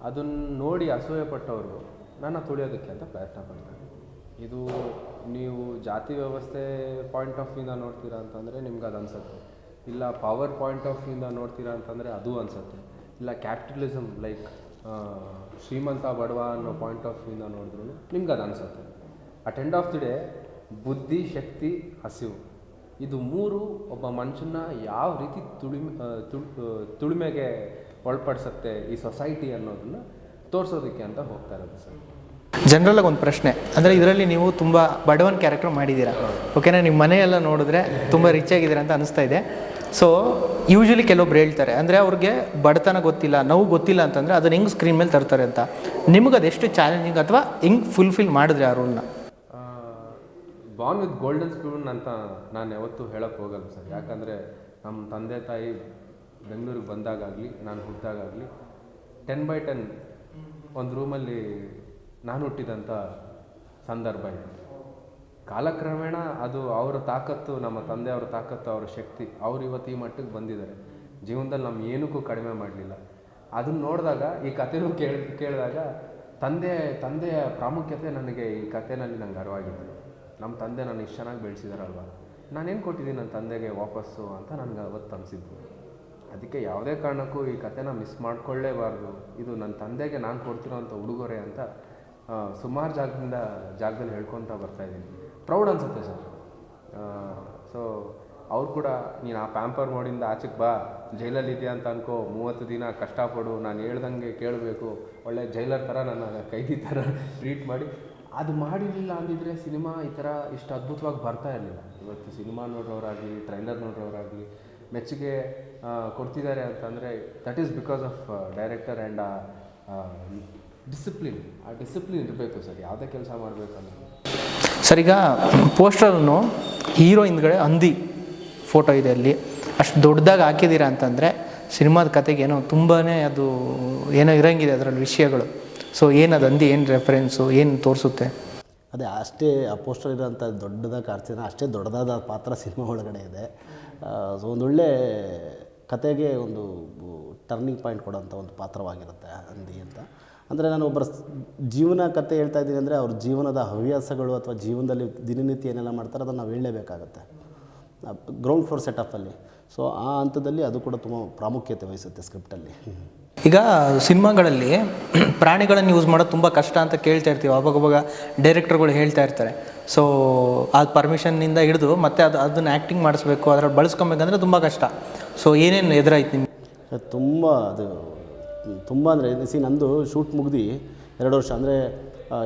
Speaker 3: ಅದನ್ನು ನೋಡಿ ಅಸೂಯೆ ಪಟ್ಟವರು ನನ್ನ ತುಳಿಯೋದಕ್ಕೆ ಅಂತ ಪ್ರಯತ್ನ ಪಡ್ತಾರೆ. ಇದು ನೀವು ಜಾತಿ ವ್ಯವಸ್ಥೆ ಪಾಯಿಂಟ್ ಆಫ್ ವ್ಯೂಯಿಂದ ನೋಡ್ತೀರಾ ಅಂತಂದರೆ ನಿಮ್ಗೆ ಅದು ಅನಿಸುತ್ತೆ. ಇಲ್ಲ ಪವರ್ ಪಾಯಿಂಟ್ ಆಫ್ ವ್ಯೂಯಿಂದ ನೋಡ್ತೀರಾ ಅಂತಂದರೆ ಅದು ಅನ್ಸುತ್ತೆ. ಇಲ್ಲ ಕ್ಯಾಪಿಟಲಿಸಮ್ ಲೈಕ್ ಶ್ರೀಮಂತ ಬಡವ ಅನ್ನೋ ಪಾಯಿಂಟ್ ಆಫ್ ವ್ಯೂಯಿಂದ ನೋಡಿದ್ರು ನಿಮ್ಗೆ ಅದು ಅನ್ಸುತ್ತೆ. At end of the day ಬುದ್ಧಿ, ಶಕ್ತಿ, ಹಸಿವು. ಇದು ಮೂರು ಒಬ್ಬ ಮನುಷ್ಯನ ಯಾವ ರೀತಿ ತುಳಿಮೆ ತುಳಿಮೆಗೆ ಒಳಪಡಿಸುತ್ತೆ ಈ ಸೊಸೈಟಿ ಅನ್ನೋದನ್ನು ತೋರಿಸೋದಕ್ಕೆ ಅಂತ ಹೋಗ್ತಾ ಇರೋದು ಸರ್.
Speaker 1: ಜನರಲ್ಲಾಗಿ ಒಂದು ಪ್ರಶ್ನೆ. ಅಂದರೆ ಇದರಲ್ಲಿ ನೀವು ತುಂಬ ಬಡವನ್ ಕ್ಯಾರೆಕ್ಟರ್ ಮಾಡಿದ್ದೀರಾ. ಓಕೆನಾ ನಿಮ್ಮ ಮನೆಯೆಲ್ಲ ನೋಡಿದ್ರೆ ತುಂಬ ರಿಚ್ ಆಗಿದ್ದೀರಾ ಅಂತ ಅನಿಸ್ತಾ ಇದೆ. ಸೊ ಯೂಶ್ವಲಿ ಕೆಲವೊಬ್ರು ಹೇಳ್ತಾರೆ. ಅಂದರೆ ಅವ್ರಿಗೆ ಬಡತನ ಗೊತ್ತಿಲ್ಲ, ನೋವು ಗೊತ್ತಿಲ್ಲ ಅಂತಂದರೆ ಅದನ್ನ ಹೆಂಗೆ ಸ್ಕ್ರೀನ್ ಮೇಲೆ ತರ್ತಾರೆ ಅಂತ. ನಿಮ್ಗೆ ಅದೆಷ್ಟು ಚಾಲೆಂಜಿಂಗ್ ಅಥವಾ ಹೆಂಗೆ ಫುಲ್ಫಿಲ್ ಮಾಡಿದ್ರೆ ಆ ರೋಲ್ನ
Speaker 3: ಬಾನ್ ವಿತ್ ಗೋಲ್ಡನ್ ಸ್ಪೂನ್ ಅಂತ ನಾನು ಯಾವತ್ತೂ ಹೇಳಕ್ಕೆ ಹೋಗಲ್ಲ ಸರ್. ಯಾಕಂದರೆ ನಮ್ಮ ತಂದೆ ತಾಯಿ ಬೆಂಗಳೂರಿಗೆ ಬಂದಾಗಲಿ ನಾನು ಹುಟ್ಟಿದಾಗಲಿ ಟೆನ್ ಬೈ ಟೆನ್ ಒಂದು ರೂಮಲ್ಲಿ ನಾನು ಹುಟ್ಟಿದಂಥ ಸಂದರ್ಭ ಇದೆ. ಕಾಲಕ್ರಮೇಣ ಅದು ಅವರ ತಾಕತ್ತು, ನಮ್ಮ ತಂದೆಯವರ ತಾಕತ್ತು, ಅವರ ಶಕ್ತಿ, ಅವ್ರು ಇವತ್ತು ಈ ಮಟ್ಟಕ್ಕೆ ಬಂದಿದ್ದಾರೆ. ಜೀವನದಲ್ಲಿ ನಮ್ಮ ಏನಕ್ಕೂ ಕಡಿಮೆ ಮಾಡಲಿಲ್ಲ. ಅದನ್ನು ನೋಡಿದಾಗ, ಈ ಕಥೆನೂ ಕೇಳಿ, ಕೇಳಿದಾಗ ತಂದೆ, ತಂದೆಯ ಪ್ರಾಮುಖ್ಯತೆ ನನಗೆ ಈ ಕಥೆನಲ್ಲಿ ನಂಗೆ ಅರಿವಾಗಿತ್ತು. ನಮ್ಮ ತಂದೆ ನಾನು ಇಷ್ಟು ಚೆನ್ನಾಗಿ ಬೆಳೆಸಿದಾರಲ್ವ? ನಾನೇನು ಕೊಟ್ಟಿದ್ದೀನಿ ನನ್ನ ತಂದೆಗೆ ವಾಪಸ್ಸು ಅಂತ ನನಗೆ ಅವತ್ತು ಅನಿಸಿದ್ದು ಅದಕ್ಕೆ ಯಾವುದೇ ಕಾರಣಕ್ಕೂ ಈ ಕಥೆನ ಮಿಸ್ ಮಾಡ್ಕೊಳ್ಳೇಬಾರ್ದು. ಇದು ನನ್ನ ತಂದೆಗೆ ನಾನು ಕೊಡ್ತಿರೋಂಥ ಉಡುಗೊರೆ ಅಂತ ಸುಮಾರು ಜಾಗದಿಂದ ಜಾಗದಲ್ಲಿ ಹೇಳ್ಕೊತ ಬರ್ತಾ ಇದ್ದೀನಿ. ಪ್ರೌಡ್ ಅನಿಸುತ್ತೆ ಸರ್. ಸೊ ಅವ್ರು ಕೂಡ ನೀನು ಆ ಪ್ಯಾಂಪರ್ ಮೋಡಿಂದ ಆಚೆಗೆ ಬಾ. ಜೈಲಲ್ಲಿ ಇದೆಯಾ ಅಂತ ಅನ್ಕೋ. ಮೂವತ್ತು ದಿನ ಕಷ್ಟಪಡು ನಾನು ಹೇಳ್ದಂಗೆ ಕೇಳಬೇಕು. ಒಳ್ಳೆ ಜೈಲರ್ ಥರ ನನ್ನ ಕೈದಿ ಥರ ಟ್ರೀಟ್ ಮಾಡಿ. ಅದು ಮಾಡಿರಲಿಲ್ಲ ಅಂದಿದ್ರೆ ಸಿನಿಮಾ ಈ ಥರ ಇಷ್ಟು ಅದ್ಭುತವಾಗಿ ಬರ್ತಾ ಇರಲಿಲ್ಲ. ಇವತ್ತು ಸಿನಿಮಾ ನೋಡೋರಾಗಲಿ ಟ್ರೈಲರ್ ನೋಡೋರಾಗಲಿ ಮೆಚ್ಚುಗೆ ಕೊಡ್ತಿದ್ದಾರೆ ಅಂತಂದರೆ that is because of director and discipline ಆ ಡಿಸಿಪ್ಲಿನ್ ಇರಬೇಕು ಸರ್ ಯಾವುದೇ ಕೆಲಸ ಮಾಡಬೇಕು ಅನ್ನೋದು
Speaker 1: ಸರ್ ಈಗ ಪೋಸ್ಟರನ್ನು ಹೀರೋ ಹಿಂದ್ಗಡೆ ಹಂದಿ ಫೋಟೋ ಇದೆ ಅಲ್ಲಿ. ಅಷ್ಟು ದೊಡ್ಡದಾಗಿ ಹಾಕಿದ್ದೀರಾ ಅಂತಂದರೆ ಸಿನಿಮಾದ ಕತೆಗೆ ಏನೋ ತುಂಬಾ ಅದು ಏನೋ ಇರಂಗಿದೆ ಅದರಲ್ಲಿ ವಿಷಯಗಳು. ಸೊ ಏನದು ಹಂದಿ ಏನು ರೆಫರೆನ್ಸು ಏನು ತೋರಿಸುತ್ತೆ?
Speaker 4: ಅದೇ ಅಷ್ಟೇ ಆ ಪೋಸ್ಟರ್ ಇರೋಂಥ ದೊಡ್ಡದಾಗಿ ಕಾಡ್ತೀನ ಅಷ್ಟೇ ದೊಡ್ಡದಾದ ಪಾತ್ರ ಸಿನಿಮಾ ಒಳಗಡೆ ಇದೆ. ಸೊ ಒಂದೊಳ್ಳೆ ಕತೆಗೆ ಒಂದು ಟರ್ನಿಂಗ್ ಪಾಯಿಂಟ್ ಕೊಡೋಂಥ ಒಂದು ಪಾತ್ರವಾಗಿರುತ್ತೆ ಹಂದಿ ಅಂತ. ಅಂದರೆ ನಾನು ಒಬ್ಬರ ಜೀವನ ಕತೆ ಹೇಳ್ತಾ ಇದ್ದೀನಿ ಅಂದರೆ ಅವ್ರ ಜೀವನದ ಹವ್ಯಾಸಗಳು ಅಥವಾ ಜೀವನದಲ್ಲಿ ದಿನನಿತ್ಯ ಏನೆಲ್ಲ ಮಾಡ್ತಾರೆ ಅದನ್ನು ನಾವು ಹೇಳಲೇಬೇಕಾಗತ್ತೆ. ಗ್ರೌಂಡ್ ಫ್ಲೋರ್ ಸೆಟಪ್ಪಲ್ಲಿ ಸೊ ಆ ಹಂತದಲ್ಲಿ ಅದು ಕೂಡ ತುಂಬ ಪ್ರಾಮುಖ್ಯತೆ ವಹಿಸುತ್ತೆ ಸ್ಕ್ರಿಪ್ಟಲ್ಲಿ.
Speaker 1: ಈಗ ಸಿನಿಮಾಗಳಲ್ಲಿ *clears throat* ಪ್ರಾಣಿಗಳನ್ನು ಯೂಸ್ ಮಾಡೋದು ತುಂಬ ಕಷ್ಟ ಅಂತ ಕೇಳ್ತಾ ಇರ್ತೀವಿ. ಅವಾಗವಾಗ ಡೈರೆಕ್ಟರ್ಗಳು ಹೇಳ್ತಾ ಇರ್ತಾರೆ. ಸೊ ಆ ಪರ್ಮಿಷನ್ನಿಂದ ಹಿಡಿದು ಮತ್ತೆ ಅದು ಅದನ್ನು ಆ್ಯಕ್ಟಿಂಗ್ ಮಾಡಿಸ್ಬೇಕು ಅದ್ರಲ್ಲಿ ಬಳಸ್ಕೊಬೇಕಂದ್ರೆ ತುಂಬ ಕಷ್ಟ. ಸೊ ಏನೇನು ಎದುರಾಯ್ತು ನಿಮ್ಗೆ?
Speaker 4: ತುಂಬ ಅದು ತುಂಬ ಅಂದರೆ ಸಿ ನಂದು ಶೂಟ್ ಮುಗ್ದು ಎರಡು ವರ್ಷ ಅಂದರೆ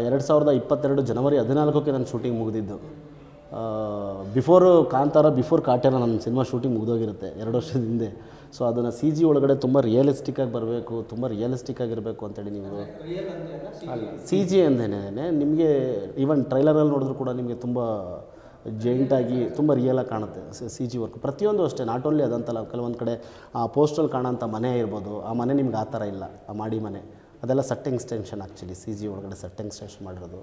Speaker 4: ಎರಡು ಸಾವಿರದ ಇಪ್ಪತ್ತೆರಡು ಜನವರಿ ಹದಿನಾಲ್ಕಕ್ಕೆ ನನ್ನ ಶೂಟಿಂಗ್ ಮುಗಿದಿದ್ದು. ಬಿಫೋರು ಕಾಂತಾರ ಬಿಫೋರ್ ಕಾಟ್ಯಾರ ನನ್ನ ಸಿನಿಮಾ ಶೂಟಿಂಗ್ ಮುಗಿದೋಗಿರುತ್ತೆ ಎರಡು ವರ್ಷದ ಹಿಂದೆ. ಸೊ ಅದನ್ನು ಸಿ ಜಿ ಒಳಗಡೆ ತುಂಬ ರಿಯಲಿಸ್ಟಿಕ್ಕಾಗಿ ಬರಬೇಕು ತುಂಬ ರಿಯಲಿಸ್ಟಿಕ್ ಆಗಿರಬೇಕು ಅಂತೇಳಿ ನೀವು ಸಿ ಜಿ ಅಂದೇನೆ ನಿಮಗೆ ಈವನ್ ಟ್ರೈಲರಲ್ಲಿ ನೋಡಿದ್ರು ಕೂಡ ನಿಮಗೆ ತುಂಬ ಜೈಂಟಾಗಿ ತುಂಬ ರಿಯಲಾಗಿ ಕಾಣುತ್ತೆ. ಸಿ ಜಿ ವರ್ಕ್ ಪ್ರತಿಯೊಂದು ಅಷ್ಟೇ ನಾಟ್ ಓನ್ಲಿ ಅದಂತಲ್ಲ, ಕೆಲವೊಂದು ಕಡೆ, ಆ ಪೋಸ್ಟಲ್ಲಿ ಕಾಣೋಂಥ ಮನೆ ಇರ್ಬೋದು, ಆ ಮನೆ ನಿಮ್ಗೆ ಆ ಥರ ಇಲ್ಲ, ಆ ಮಾಡಿ ಮನೆ. ಅದೆಲ್ಲ set extension actually C G ಒಳಗಡೆ ಸೆಟ್ ಎಕ್ಸ್ಟೆನ್ಷನ್ ಮಾಡಿರೋದು.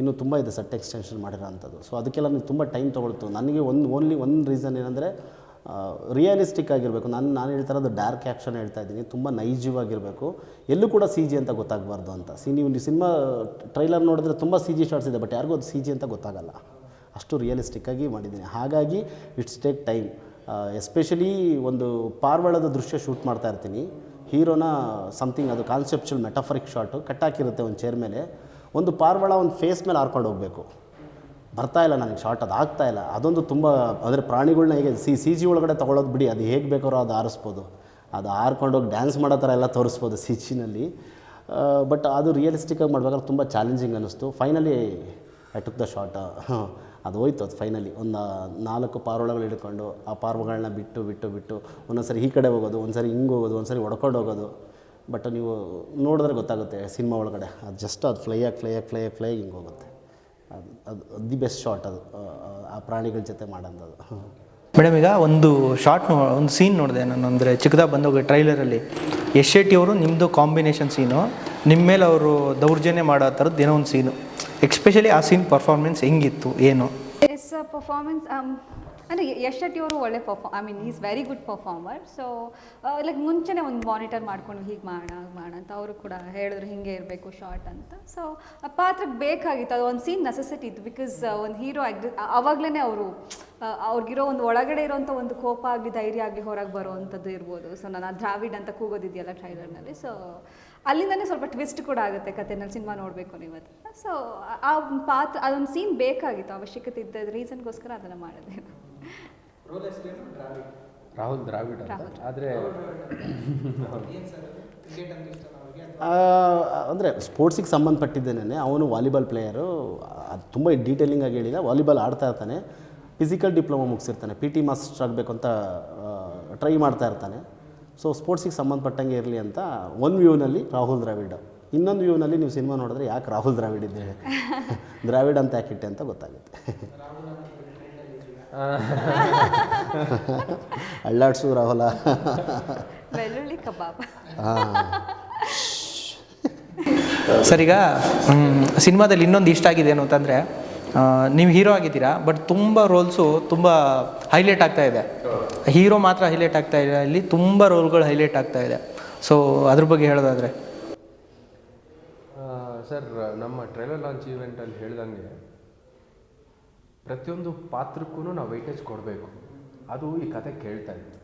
Speaker 4: ಇನ್ನೂ ತುಂಬ ಇದೆ ಸಟ್ ಎಕ್ಸ್ಟೆನ್ಷನ್ ಮಾಡಿರೋ ಅಂಥದ್ದು ಸೊ ಅದಕ್ಕೆಲ್ಲ ನನಗೆ ತುಂಬ ಟೈಮ್ ತೊಗೊಳ್ತು ನನಗೆ ಒಂದು ಓನ್ಲಿ ಒಂದು ರೀಸನ್ ಏನಂದರೆ ರಿಯಲಿಸ್ಟಿಕ್ ಆಗಿರಬೇಕು. ನಾನು ನಾನು ಹೇಳ್ತಾ ಇರೋದು ಡಾರ್ಕ್ ಆ್ಯಕ್ಷನ್ ಹೇಳ್ತಾ ಇದ್ದೀನಿ. ತುಂಬ ನೈಜವಾಗಿರಬೇಕು. ಎಲ್ಲೂ ಕೂಡ ಸಿ ಜಿ ಅಂತ ಗೊತ್ತಾಗಬಾರ್ದು ಅಂತ. ಸಿ, ನೀವು ಸಿನಿಮಾ ಟ್ರೈಲರ್ ನೋಡಿದ್ರೆ ತುಂಬ ಸಿ ಜಿ ಶಾರ್ಟ್ಸ್ ಇದೆ ಬಟ್ ಯಾರಿಗೂ ಅದು ಸಿ ಜಿ ಅಂತ ಗೊತ್ತಾಗಲ್ಲ. ಅಷ್ಟು ರಿಯಲಿಸ್ಟಿಕ್ಕಾಗಿ ಮಾಡಿದ್ದೀನಿ. ಹಾಗಾಗಿ ಇಟ್ಸ್ ಟೇಕ್ ಟೈಮ್ ಎಸ್ಪೆಷಲಿ ಒಂದು ಪಾರ್ವಳದ ದೃಶ್ಯ ಶೂಟ್ ಮಾಡ್ತಾ ಇರ್ತೀನಿ. ಹೀರೋನ ಸಮಥಿಂಗ್ ಅದು ಕಾನ್ಸೆಪ್ಚುಲ್ ಮೆಟಫರಿಕ್ ಶಾಟು ಕಟ್ಟಾಕಿರುತ್ತೆ ಒಂದು ಚೇರ್ ಮೇಲೆ. ಒಂದು ಪಾರ್ವಳ ಒಂದು ಫೇಸ್ ಮೇಲೆ ಹಾರ್ಕೊಂಡು ಹೋಗಬೇಕು. ಬರ್ತಾ ಇಲ್ಲ ನನಗೆ ಶಾರ್ಟ್ ಅದು ಆಗ್ತಾ ಇಲ್ಲ. ಅದೊಂದು ತುಂಬ, ಅಂದರೆ ಪ್ರಾಣಿಗಳನ್ನ ಹೇಗೆ, ಸಿ ಸಿ ಜಿ ಒಳಗಡೆ ತೊಗೊಳೋದು ಬಿಡಿ, ಅದು ಹೇಗೆ ಬೇಕಾರೋ ಅದು ಆರಿಸ್ಬೋದು. ಅದು ಹಾರ್ಕೊಂಡೋಗಿ ಡ್ಯಾನ್ಸ್ ಮಾಡೋ ಥರ ಎಲ್ಲ ತೋರಿಸ್ಬೋದು ಸಿ ಜಿನಲ್ಲಿ ಬಟ್ ಅದು ರಿಯಲಿಸ್ಟಿಕ್ಕಾಗಿ ಮಾಡ್ಬೇಕಾದ್ರೆ ತುಂಬ ಚಾಲೆಂಜಿಂಗ್ ಅನ್ನಿಸ್ತು. Finally I took the shot ಅದು ಹೋಯ್ತು ಅದು ಫೈನಲಿ ಒಂದು ನಾಲ್ಕು ಪಾರ್ವಳಗಳು ಹಿಡ್ಕೊಂಡು ಆ ಪಾರ್ವಗಳನ್ನ ಬಿಟ್ಟು ಬಿಟ್ಟು ಬಿಟ್ಟು ಒಂದೊಂದ್ಸರಿ ಈ ಕಡೆ ಹೋಗೋದು, ಒಂದ್ಸರಿ ಹಿಂಗೆ ಹೋಗೋದು, ಒಂದ್ಸರಿ ಹೊಡ್ಕೊಂಡು ಹೋಗೋದು. ಬಟ್ ನೀವು ನೋಡಿದ್ರೆ ಗೊತ್ತಾಗುತ್ತೆ ಸಿನಿಮಾ ಒಳಗಡೆ. ಅದು ಜಸ್ಟ್ ಅದು ಫ್ಲೈ ಆಗಿ ಫ್ಲೈ ಆಗಿ ಫ್ಲೈ ಆಗಿ ಫ್ಲೈ ಹಿಂಗೆ ಹೋಗುತ್ತೆ. ಅದು ಅದು ದಿ ಬೆಸ್ಟ್ ಶಾಟ್ ಅದು. ಆ- ಪ್ರಾಣಿಗಳ ಜೊತೆ ಮಾಡೋಂಥದ್ದು.
Speaker 1: ಮೇಡಮ್ ಈಗ ಒಂದು ಶಾರ್ಟ್ ನೋ, ಒಂದು ಸೀನ್ ನೋಡಿದೆ ನಾನು. ಅಂದರೆ ಚಿಕ್ಕದಾಗ ಬಂದೋಗಿ ಟ್ರೈಲರಲ್ಲಿ ಯಶ್ ಶೆಟ್ಟಿ ಅವರು ನಿಮ್ಮದು ಕಾಂಬಿನೇಷನ್ ಸೀನು ನಿಮ್ಮ ಮೇಲೆ ಅವರು ದೌರ್ಜನ್ಯ ಮಾಡೋ ಥರದ್ದು ಏನೋ ಒಂದು ಸೀನು ಎಕ್ಸ್ಪೆಷಲಿ ಆ ಸೀನ್ ಪರ್ಫಾರ್ಮೆನ್ಸ್ ಹೆಂಗಿತ್ತು, ಏನು?
Speaker 2: ಎಸ್ ಪರ್ಫಾರ್ಮೆನ್ಸ್ ಅಂದರೆ ಯಶ್ ಶೆಟ್ಟಿ ಅವರು ಒಳ್ಳೆ perf I mean is very good performer so like ಮುಂಚೆನೇ ಒಂದು ಮಾನಿಟರ್ ಮಾಡ್ಕೊಂಡು ಹೀಗೆ ಮಾಡೋಣ ಹಾಗೆ ಮಾಡೋಣ ಅಂತ ಅವರು ಕೂಡ ಹೇಳಿದ್ರು, ಹಿಂಗೆ ಇರಬೇಕು ಶಾರ್ಟ್ ಅಂತ. ಸೊ ಆ ಪಾತ್ರಕ್ಕೆ ಬೇಕಾಗಿತ್ತು, ಅದು ಒಂದು ಸೀನ್ ನೆಸೆಸಿಟಿ ಇತ್ತು ಬಿಕಾಸ್ ಒಂದು ಹೀರೋ ಆಗಿ ಅವಾಗಲೇ ಅವರು ಅವ್ರಿಗಿರೋ ಒಂದು ಒಳಗಡೆ ಇರೋಂಥ ಒಂದು ಕೋಪ ಆಗಲಿ, ಧೈರ್ಯ ಆಗಲಿ ಹೊರಗೆ ಬರುವಂಥದ್ದು ಇರ್ಬೋದು. ಸೊ ನಾನು ದ್ರಾವಿಡ್ ಅಂತ ಕೂಗೋದಿದೆಯಲ್ಲ ಟ್ರೈಲರ್ನಲ್ಲಿ ಸೊ ಅಲ್ಲಿಂದನೇ ಸ್ವಲ್ಪ ಟ್ವಿಸ್ಟ್ ಕೂಡ ಆಗುತ್ತೆ ಕಥೆನಲ್ಲಿ ಸಿನಿಮಾ ನೋಡಬೇಕು ನೀವು ಸೊ ಆ ಪಾತ್ರ ಅದೊಂದು ಸೀನ್ ಬೇಕಾಗಿತ್ತು ಅವಶ್ಯಕತೆ ಇದ್ದ ರೀಸನ್ಗೋಸ್ಕರ ಅದನ್ನು ಮಾಡಿದೆ.
Speaker 3: ರಾಹುಲ್ ದ್ರಾವಿಡ್ ಅಂತ? ಆದರೆ
Speaker 4: ಅಂದರೆ ಸ್ಪೋರ್ಟ್ಸಿಗೆ ಸಂಬಂಧಪಟ್ಟಿದ್ದೇನೆ. ಅವನು ವಾಲಿಬಾಲ್ ಪ್ಲೇಯರು ಅದು ತುಂಬ ಡೀಟೇಲಿಂಗ್ ಆಗಿ ಹೇಳಿಲ್ಲ ವಾಲಿಬಾಲ್ ಆಡ್ತಾ ಇರ್ತಾನೆ. ಫಿಸಿಕಲ್ ಡಿಪ್ಲೊಮಾ ಮುಗಿಸಿರ್ತಾನೆ. ಪಿ ಟಿ ಮಾಸ್ಟರ್ ಆಗಬೇಕು ಅಂತ ಟ್ರೈ ಮಾಡ್ತಾ ಇರ್ತಾನೆ. ಸೊ ಸ್ಪೋರ್ಟ್ಸಿಗೆ ಸಂಬಂಧಪಟ್ಟಂಗೆ ಇರಲಿ ಅಂತ ಒಂದು ವ್ಯೂನಲ್ಲಿ ರಾಹುಲ್ ದ್ರಾವಿಡ್. ಇನ್ನೊಂದು ವ್ಯೂನಲ್ಲಿ ನೀವು ಸಿನಿಮಾ ನೋಡಿದ್ರೆ ಯಾಕೆ ರಾಹುಲ್ ದ್ರಾವಿಡ್ ಇದ್ದೇವೆ *laughs* ದ್ರಾವಿಡ್ ಅಂತ ಯಾಕೆ ಇಟ್ಟೆ ಅಂತ ಗೊತ್ತಾಗುತ್ತೆ. *laughs* ಅಳ್ಳಾಡ್ಸು ರಾಹುಲ.
Speaker 2: ಬೆಳ್ಳುಳ್ಳಿ ಕಬಾಬ್.
Speaker 4: ಹಾಂ.
Speaker 1: ಸರ್ ಈಗ ಸಿನಿಮಾದಲ್ಲಿ ಇನ್ನೊಂದು ಇಷ್ಟ ಆಗಿದೆ ಏನು ಅಂತಂದರೆ ನೀವು ಹೀರೋ ಆಗಿದ್ದೀರಾ, ಬಟ್ ತುಂಬ ರೋಲ್ಸು ತುಂಬ ಹೈಲೈಟ್ ಆಗ್ತಾ ಇದೆ. ಹೀರೋ ಮಾತ್ರ ಹೈಲೈಟ್ ಆಗ್ತಾ ಇದೆ ಇಲ್ಲಿ ತುಂಬ ರೋಲ್ಗಳು ಹೈಲೈಟ್ ಆಗ್ತಾ ಇದೆ. ಸೊ ಅದ್ರ ಬಗ್ಗೆ ಹೇಳೋದಾದರೆ.
Speaker 3: ಸರ್, ನಮ್ಮ ಟ್ರೈಲರ್ ಲಾಂಚ್ ಈವೆಂಟಲ್ಲಿ ಹೇಳ್ದಂಗೆ, ಪ್ರತಿಯೊಂದು ಪಾತ್ರಕ್ಕೂ ನಾವು ವೈಟೇಜ್ ಕೊಡಬೇಕು. ಅದು ಈ ಕತೆ ಕೇಳ್ತಾ ಇತ್ತು.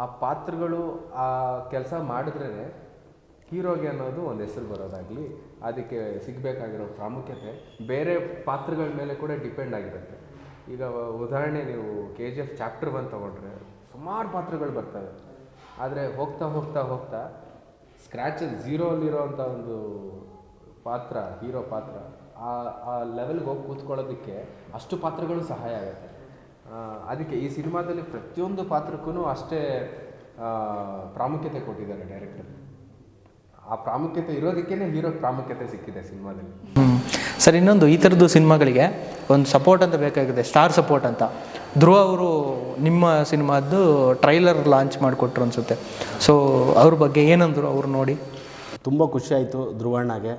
Speaker 3: ಆ ಪಾತ್ರಗಳು, ಆ ಕೆಲಸ ಮಾಡಿದ್ರೇ ಹೀರೋಗೆ ಅನ್ನೋದು ಒಂದು ಹೆಸರು ಬರೋದಾಗಲಿ ಅದಕ್ಕೆ ಸಿಗಬೇಕಾಗಿರೋ ಪ್ರಾಮುಖ್ಯತೆ ಬೇರೆ ಪಾತ್ರಗಳ ಮೇಲೆ ಕೂಡ ಡಿಪೆಂಡ್ ಆಗಿರುತ್ತೆ. ಈಗ ಉದಾಹರಣೆ ನೀವು K G F chapter one ತೊಗೊಂಡ್ರೆ ಸುಮಾರು ಪಾತ್ರಗಳು ಬರ್ತವೆ. ಆದರೆ ಹೋಗ್ತಾ ಹೋಗ್ತಾ ಹೋಗ್ತಾ ಸ್ಕ್ರ್ಯಾಚಲ್ಲಿ ಅಂಥ ಒಂದು ಪಾತ್ರ, ಹೀರೋ ಪಾತ್ರ, ಆ ಆ ಲೆವೆಲ್ಗೆ ಹೋಗಿ ಕೂತ್ಕೊಳ್ಳೋದಕ್ಕೆ ಅಷ್ಟು ಪಾತ್ರಗಳು ಸಹಾಯ ಆಗುತ್ತೆ. ಅದಕ್ಕೆ ಈ ಸಿನಿಮಾದಲ್ಲಿ ಪ್ರತಿಯೊಂದು ಪಾತ್ರಕ್ಕೂ ಅಷ್ಟೇ ಪ್ರಾಮುಖ್ಯತೆ ಕೊಟ್ಟಿದ್ದಾರೆ ಡೈರೆಕ್ಟರ್. ಆ ಪ್ರಾಮುಖ್ಯತೆ ಇರೋದಕ್ಕೇ ಹೀರೋ ಪ್ರಾಮುಖ್ಯತೆ ಸಿಕ್ಕಿದೆ ಸಿನಿಮಾದಲ್ಲಿ.
Speaker 1: ಹ್ಞೂ ಸರ್ ಇನ್ನೊಂದು ಈ ಥರದ್ದು ಸಿನಿಮಾಗಳಿಗೆ ಒಂದು ಸಪೋರ್ಟ್ ಅಂತ ಬೇಕಾಗಿದೆ ಸ್ಟಾರ್ ಸಪೋರ್ಟ್ ಅಂತ. ಧ್ರುವ ಅವರು ನಿಮ್ಮ ಸಿನಿಮಾದ್ದು ಟ್ರೈಲರ್ ಲಾಂಚ್ ಮಾಡಿಕೊಟ್ರು ಅನಿಸುತ್ತೆ. ಸೊ ಅವ್ರ ಬಗ್ಗೆ ಏನಂದ್ರು ಅವ್ರು ನೋಡಿ.
Speaker 4: ತುಂಬ ಖುಷಿ ಆಯಿತು ಧ್ರುವಣ್ಣಗೆ.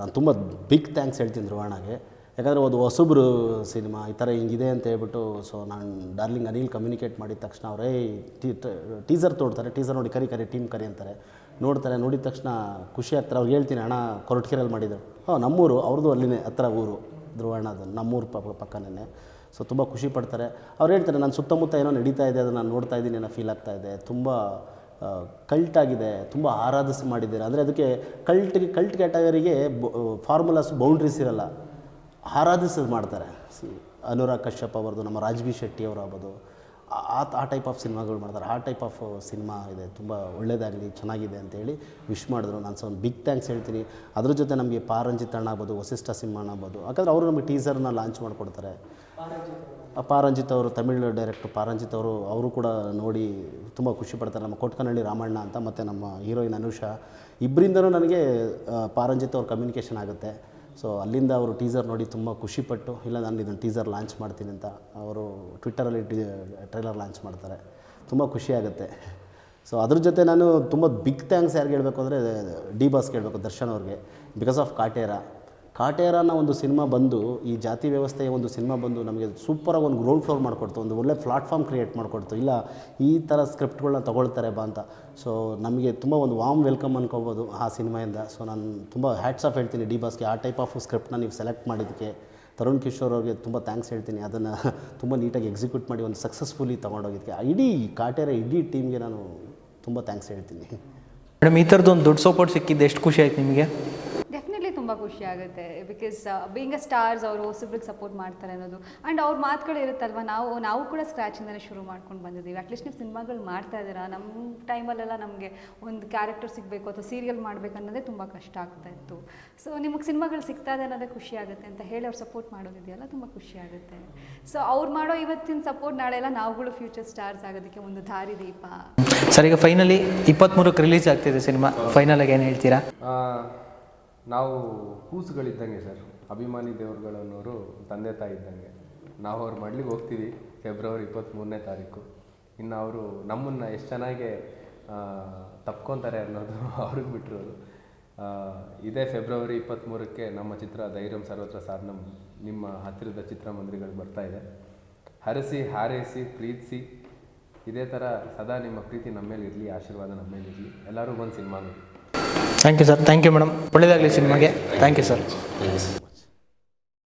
Speaker 4: ನಾನು ತುಂಬ ಬಿಗ್ ಥ್ಯಾಂಕ್ಸ್ ಹೇಳ್ತೀನಿ ಧ್ರುವಣ್ಣಗೆ. ಯಾಕಂದರೆ ಒಂದು ಹೊಸಬ್ರು ಸಿನಿಮಾ ಈ ಥರ ಹಿಂಗಿದೆ ಅಂತ ಹೇಳ್ಬಿಟ್ಟು ಸೊ ನಾನು ಡಾರ್ಲಿಂಗ್ ಅನಿಲ್ ಕಮ್ಯುನಿಕೇಟ್ ಮಾಡಿದ ತಕ್ಷಣ ಅವರೇ ಟೀಸರ್ ತೋಡ್ತಾರೆ ಟೀಸರ್ ನೋಡಿ ಕರಿ ಕರಿ ಟೀಮ್ ಕರಿ ಅಂತಾರೆ. ನೋಡ್ತಾರೆ, ನೋಡಿದ ತಕ್ಷಣ ಖುಷಿ ಹತ್ರ ಅವ್ರಿಗೆ ಹೇಳ್ತೀನಿ, ಅಣ್ಣ ಕೊರಟಕೆರೆಯಲ್ಲಿ ಮಾಡಿದ್ರು. ಹಾಂ, ನಮ್ಮೂರು, ಅವ್ರದ್ದು ಅಲ್ಲಿನೇ, ಹತ್ರ ಊರು ಧ್ರುವಣ್ಣದು ನಮ್ಮೂರು ಪಕ್ಕ ಪಕ್ಕನೇ ಸೊ ತುಂಬ ಖುಷಿ ಪಡ್ತಾರೆ. ಅವ್ರು ಹೇಳ್ತಾರೆ ನಾನು ಸುತ್ತಮುತ್ತ ಏನೋ ನಡೀತಾ ಇದೆ, ಅದನ್ನು ನಾನು ನೋಡ್ತಾ ಇದ್ದೀನಿ, ಏನೋ ಫೀಲ್ ಆಗ್ತಾ ಇದೆ. ತುಂಬ ಕಲ್ಟ್ ಆಗಿದೆ, ತುಂಬ ಆರಾಧಿಸಿ ಮಾಡಿದ್ದೀರಾ? ಅಂದರೆ ಅದಕ್ಕೆ ಕಲ್ಟ್ಗೆ ಕಲ್ಟ್ ಕ್ಯಾಟಗರಿಗೆ ಫಾರ್ಮುಲಾಸ್ ಬೌಂಡ್ರೀಸ್ ಇರಲ್ಲ. ಆರಾಧಿಸೋದು ಮಾಡ್ತಾರೆ. ಸಿ, ಅನುರಾಗ್ ಕಶ್ಯಪ್ ಅವ್ರದ್ದು, ನಮ್ಮ ರಾಜ್ವಿ ಶೆಟ್ಟಿ ಅವರು ಆಗ್ಬೋದು. ಆ- ಆ ಟೈಪ್ ಆಫ್ ಸಿನಿಮಾಗಳು ಮಾಡ್ತಾರೆ. ಆ ಟೈಪ್ ಆಫ್ ಸಿನಿಮಾ ಇದೆ. ತುಂಬ ಒಳ್ಳೆಯದಾಗಲಿ ಚೆನ್ನಾಗಿದೆ ಅಂತೇಳಿ ವಿಶ್ ಮಾಡಿದ್ರು. ನಾನು ಸಹ ಒಂದು ಬಿಗ್ ಥ್ಯಾಂಕ್ಸ್ ಹೇಳ್ತೀನಿ. ಅದ್ರ ಜೊತೆ ನಮಗೆ ಪಾರಂಜಿತ್ ಅಣ್ಣ ಆಗ್ಬೋದು, ವಸಿಷ್ಠ ಸಿಂಹಣ್ಣ ಆಗ್ಬೋದು. ಯಾಕಂದರೆ ಅವರು ನಮಗೆ ಟೀಸರ್ನ ಲಾಂಚ್ ಮಾಡಿಕೊಡ್ತಾರೆ. ಪಾರಂಜಿತ್ ಅವರು ತಮಿಳು ಡೈರೆಕ್ಟರ್ ಪಾರಂಜಿತ್ ಅವರು ಅವರು ಕೂಡ ನೋಡಿ ತುಂಬ ಖುಷಿ ಪಡ್ತಾರೆ. ನಮ್ಮ ಕೊಟ್ಕನಹಳ್ಳಿ ರಾಮಣ್ಣ ಅಂತ ಮತ್ತು ನಮ್ಮ ಹೀರೋಯಿನ್ ಅನುಷಾ. ಇಬ್ಬರಿಂದನೂ ನನಗೆ ಪಾರಂಜಿತ್ ಅವ್ರ ಕಮ್ಯುನಿಕೇಷನ್ ಆಗುತ್ತೆ. ಸೊ ಅಲ್ಲಿಂದ ಅವರು ಟೀಸರ್ ನೋಡಿ ತುಂಬ ಖುಷಿಪಟ್ಟು, ಇಲ್ಲ ನಾನು ಇದನ್ನು ಟೀಸರ್ ಲಾಂಚ್ ಮಾಡ್ತೀನಿ ಅಂತ ಅವರು ಟ್ವಿಟ್ಟರಲ್ಲಿ ಟಿ ಟ್ರೈಲರ್ ಲಾಂಚ್ ಮಾಡ್ತಾರೆ. ತುಂಬ ಖುಷಿಯಾಗುತ್ತೆ ಸೊ ಅದ್ರ ಜೊತೆ ನಾನು ತುಂಬ ಬಿಗ್ ಥ್ಯಾಂಕ್ಸ್ ಯಾರಿಗೆ ಹೇಳಬೇಕು ಅಂದರೆ ಡಿ ಬಾಸ್ಗೆ ಹೇಳಬೇಕು, ದರ್ಶನ್ ಅವ್ರಿಗೆ. ಬಿಕಾಸ್ ಆಫ್ ಕಾಟೇರ ಕಾಟೇರನ ಒಂದು ಸಿನಿಮಾ ಬಂದು, ಈ ಜಾತಿ ವ್ಯವಸ್ಥೆಯ ಒಂದು ಸಿನಿಮಾ ಬಂದು ನಮಗೆ ಸೂಪರಾಗಿ ಒಂದು ಗ್ರೌಂಡ್ ಫ್ಲೋರ್ ಮಾಡಿಕೊಡ್ತು, ಒಂದು ಒಳ್ಳೆ ಪ್ಲಾಟ್ಫಾರ್ಮ್ ಕ್ರಿಯೇಟ್ ಮಾಡಿಕೊಡ್ತು. ಇಲ್ಲ, ಈ ಥರ ಸ್ಕ್ರಿಪ್ಟ್ಗಳನ್ನ ತೊಗೊಳ್ತಾರೆ ಬಾ ಅಂತ. ಸೊ ನಮಗೆ ತುಂಬ ಒಂದು ವಾಮ್ ವೆಲ್ಕಮ್ ಅನ್ಕೋಬೋದು ಆ ಸಿನಿಮಾಯಿಂದ. ಸೊ ನಾನು ತುಂಬ ಹ್ಯಾಟ್ಸ್ ಆಫ್ ಹೇಳ್ತೀನಿ ಡಿ ಬಾಸ್ಗೆ ಆ ಟೈಪ್ ಆಫ್ ಸ್ಕ್ರಿಪ್ಟನ್ನ ನೀವು ಸೆಲೆಕ್ಟ್ ಮಾಡಿದ್ದಕ್ಕೆ. ತರುಣ್ ಕಿಶೋರ್ ಅವ್ರಿಗೆ ತುಂಬ ಥ್ಯಾಂಕ್ಸ್ ಹೇಳ್ತೀನಿ. ಅದನ್ನು ತುಂಬ ನೀಟಾಗಿ ಎಕ್ಸಿಕ್ಯೂಟ್ ಮಾಡಿ ಒಂದು ಸಕ್ಸಸ್ಫುಲಿ ತೊಗೊಂಡೋಗಿದ್ದಕ್ಕೆ. ಇಡೀ ಕಾಟೇರ, ಇಡೀ ಟೀಮ್ಗೆ ನಾನು ತುಂಬ ಥ್ಯಾಂಕ್ಸ್ ಹೇಳ್ತೀನಿ.
Speaker 1: ಮೇಡಮ್ ಈ ಥರದ್ದು ಒಂದು ದೊಡ್ಡ ಸಪೋರ್ಟ್ ಸಿಕ್ಕಿದ್ದು ಎಷ್ಟು ಖುಷಿ ಆಯ್ತು ನಿಮಗೆ?
Speaker 2: ತುಂಬ ಖುಷಿ ಆಗುತ್ತೆ ಬಿಕಾಸ್ ಬೀಂಗ್ ಅ ಸ್ಟಾರ್ಸ್ ಅವರು ಹೊಸಬ್ರಿಗೆ ಸಪೋರ್ಟ್ ಮಾಡ್ತಾರೆ ಅನ್ನೋದು. ಆ್ಯಂಡ್ ಅವ್ರ ಮಾತುಗಳು ಇರುತ್ತಲ್ವ ನಾವು ನಾವು ಕೂಡ ಸ್ಕ್ರ್ಯಾಚಿಂದಲೇ ಶುರು ಮಾಡ್ಕೊಂಡು ಬಂದಿದ್ದೀವಿ. ಅಟ್ಲೀಸ್ಟ್ ನೀವು ಸಿನಿಮಾಗಳು ಮಾಡ್ತಾ ಇದ್ದೀರಾ ನಮ್ಮ ಟೈಮಲ್ಲೆಲ್ಲ ನಮಗೆ ಒಂದು ಕ್ಯಾರೆಕ್ಟರ್ ಸಿಗಬೇಕು ಅಥವಾ ಸೀರಿಯಲ್ ಮಾಡಬೇಕು ಅನ್ನೋದೇ ತುಂಬ ಕಷ್ಟ ಆಗ್ತಾ ಇತ್ತು. ಸೊ ನಿಮಗೆ ಸಿನಿಮಾಗಳು ಸಿಗ್ತಾ ಇದೆ ಅನ್ನೋದೇ ಖುಷಿ ಆಗುತ್ತೆ ಅಂತ ಹೇಳಿ ಅವ್ರು ಸಪೋರ್ಟ್ ಮಾಡೋದಿದೆಯಲ್ಲ ತುಂಬ ಖುಷಿ ಆಗುತ್ತೆ. ಸೊ ಅವ್ರು ಮಾಡೋ ಇವತ್ತಿನ ಸಪೋರ್ಟ್ ನಾಳೆ ಎಲ್ಲ ನಾವುಗಳು ಫ್ಯೂಚರ್ ಸ್ಟಾರ್ಸ್ ಆಗೋದಕ್ಕೆ ಒಂದು ದಾರಿ ದೀಪ.
Speaker 1: ಸರ್ ಈಗ ಫೈನಲಿ ಇಪ್ಪತ್ತ್ಮೂರಕ್ಕೆ ರಿಲೀಸ್ ಆಗ್ತಿದೆ ಸಿನಿಮಾ. ಫೈನಲಾಗಿ ಏನು ಹೇಳ್ತೀರಾ?
Speaker 3: ಆ, ನಾವು ಕೂಸುಗಳಿದ್ದಂಗೆ ಸರ್. ಅಭಿಮಾನಿ ದೇವರುಗಳನ್ನೋರು ತಂದೆ ತಾಯಿ ಇದ್ದಂಗೆ. ನಾವು ಅವ್ರು ಮಡ್ಲಿಗೆ ಹೋಗ್ತೀವಿ ಫೆಬ್ರವರಿ ಇಪ್ಪತ್ತ್ಮೂರನೇ ತಾರೀಕು. ಇನ್ನು ಅವರು ನಮ್ಮನ್ನು ಎಷ್ಟು ಚೆನ್ನಾಗಿ ತಪ್ಕೊತಾರೆ ಅನ್ನೋದು *laughs* ಅವ್ರಿಗೆ ಬಿಟ್ಟಿರೋದು. ಇದೇ ಫೆಬ್ರವರಿ ಇಪ್ಪತ್ತ್ಮೂರಕ್ಕೆ ನಮ್ಮ ಚಿತ್ರ ಧೈರ್ಯಂ ಸರ್ವತ್ರ ಸಾಧನಂ ನಿಮ್ಮ ಹತ್ತಿರದ ಚಿತ್ರಮಂದಿರಗಳು ಬರ್ತಾ ಇದೆ. ಹರಸಿ, ಹಾರೈಸಿ, ಪ್ರೀತಿಸಿ, ಇದೇ ಥರ ಸದಾ ನಿಮ್ಮ ಪ್ರೀತಿ ನಮ್ಮ ಮೇಲೆ ಇರಲಿ, ಆಶೀರ್ವಾದ ನಮ್ಮ ಮೇಲೆ ಇರಲಿ. ಎಲ್ಲರೂ ಬಂದು ಸಿನಿಮಾ ನೋಡಿ.
Speaker 1: Thank you sir thank you madam ಒಳ್ಳೆಯದಾಗಲಿ ಸಿನಿಮಾಗೆ. Thank you sir